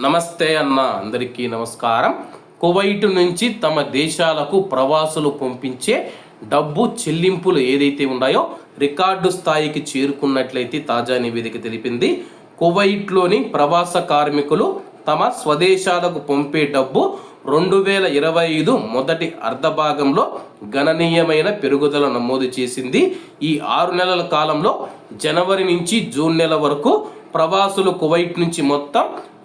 నమస్తే అన్న అందరికీ నమస్కారం. కువైట్ నుంచి తమ దేశాలకు ప్రవాసులు పంపించే డబ్బు చెల్లింపులు ఏదైతే ఉన్నాయో రికార్డు స్థాయికి చేరుకున్నట్లయితే తాజా నివేదిక తెలిపింది. కువైట్లోని ప్రవాస కార్మికులు తమ స్వదేశాలకు పంపే డబ్బు రెండు వేల ఇరవై ఐదు మొదటి అర్ధభాగంలో గణనీయమైన పెరుగుదల నమోదు చేసింది. ఈ ఆరు నెలల కాలంలో జనవరి నుంచి జూన్ నెల వరకు ప్రవాసులు కువైట్ నుంచి మొత్తం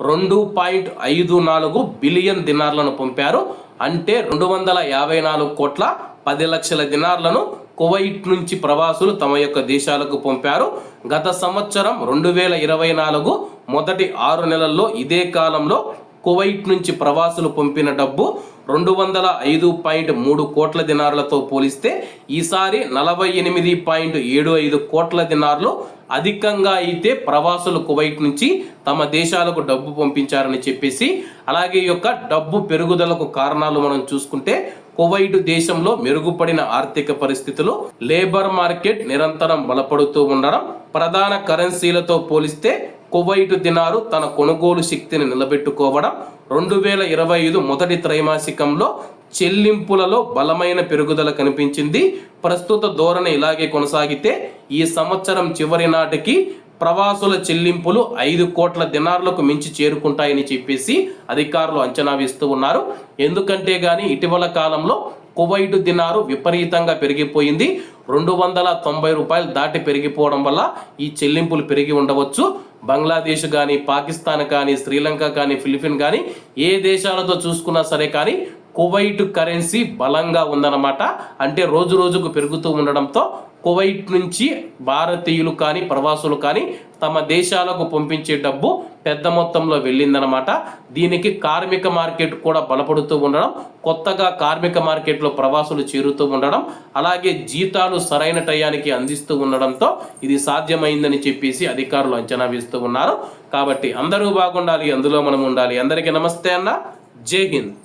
రెండు పాయింట్ ఐదు నాలుగు బిలియన్ దినార్లను పంపారు. అంటే రెండు వందల యాభై నాలుగు కోట్ల పది లక్షల దినార్లను కువైట్ నుంచి ప్రవాసులు తమ యొక్క దేశాలకు పంపారు. గత సంవత్సరం రెండు వేల ఇరవై నాలుగు మొదటి ఆరు నెలల్లో ఇదే కాలంలో కువైట్ నుంచి ప్రవాసులు పంపిన డబ్బు రెండు వందల ఐదు పాయింట్ మూడు కోట్ల దినారులతో పోలిస్తే ఈసారి నలభై ఎనిమిది పాయింట్ ఏడు ఐదు కోట్ల దినార్లు అధికంగా అయితే ప్రవాసులు కువైట్ నుంచి తమ దేశాలకు డబ్బు పంపించారని చెప్పేసి అలాగే యొక్క డబ్బు పెరుగుదలకు కారణాలు మనం చూసుకుంటే కువైట్ దేశంలో మెరుగుపడిన ఆర్థిక పరిస్థితులు లేబర్ మార్కెట్ నిరంతరం బలపడుతూ ఉండడం ప్రధాన కరెన్సీలతో పోలిస్తే కువైట్ దినారు తన కొనుగోలు శక్తిని నిలబెట్టుకోవడం రెండు వేల ఇరవై ఐదు మొదటి త్రైమాసికంలో చెల్లింపులలో బలమైన పెరుగుదల కనిపించింది. ప్రస్తుత ధోరణి ఇలాగే కొనసాగితే ఈ సంవత్సరం చివరి నాటికి ప్రవాసుల చెల్లింపులు ఐదు కోట్ల దినార్లకు మించి చేరుకుంటాయని చెప్పేసి అధికారులు అంచనా వేస్తూ ఉన్నారు. ఎందుకంటే కానీ ఇటీవల కాలంలో కువైట్ దినారు విపరీతంగా పెరిగిపోయింది. రెండు వందల తొంభై రూపాయలు దాటి పెరిగిపోవడం వల్ల ఈ చెల్లింపులు పెరిగి ఉండవచ్చు. బంగ్లాదేశ్ కానీ పాకిస్తాన్ కానీ శ్రీలంక కానీ ఫిలిపిన్ కానీ ఏ దేశాలతో చూసుకున్నా సరే కానీ కువైట్ కరెన్సీ బలంగా ఉందన్నమాట. అంటే రోజు రోజుకు పెరుగుతూ ఉండడంతో కువైట్ నుంచి భారతీయులు కానీ ప్రవాసులు కానీ తమ దేశాలకు పంపించే డబ్బు పెద్ద మొత్తంలో వెళ్ళిందనమాట దీనికి కార్మిక మార్కెట్ కూడా బలపడుతూ ఉండడం కొత్తగా కార్మిక మార్కెట్లో ప్రవాసులు చేరుతూ ఉండడం అలాగే జీతాలు సరైన టయానికి అందిస్తూ ఉండడంతో ఇది సాధ్యమైందని చెప్పేసి అధికారులు అంచనా వేస్తూ ఉన్నారు. కాబట్టి అందరూ బాగుండాలి అందులో మనం ఉండాలి. అందరికీ నమస్తే అన్న. జై హింద్.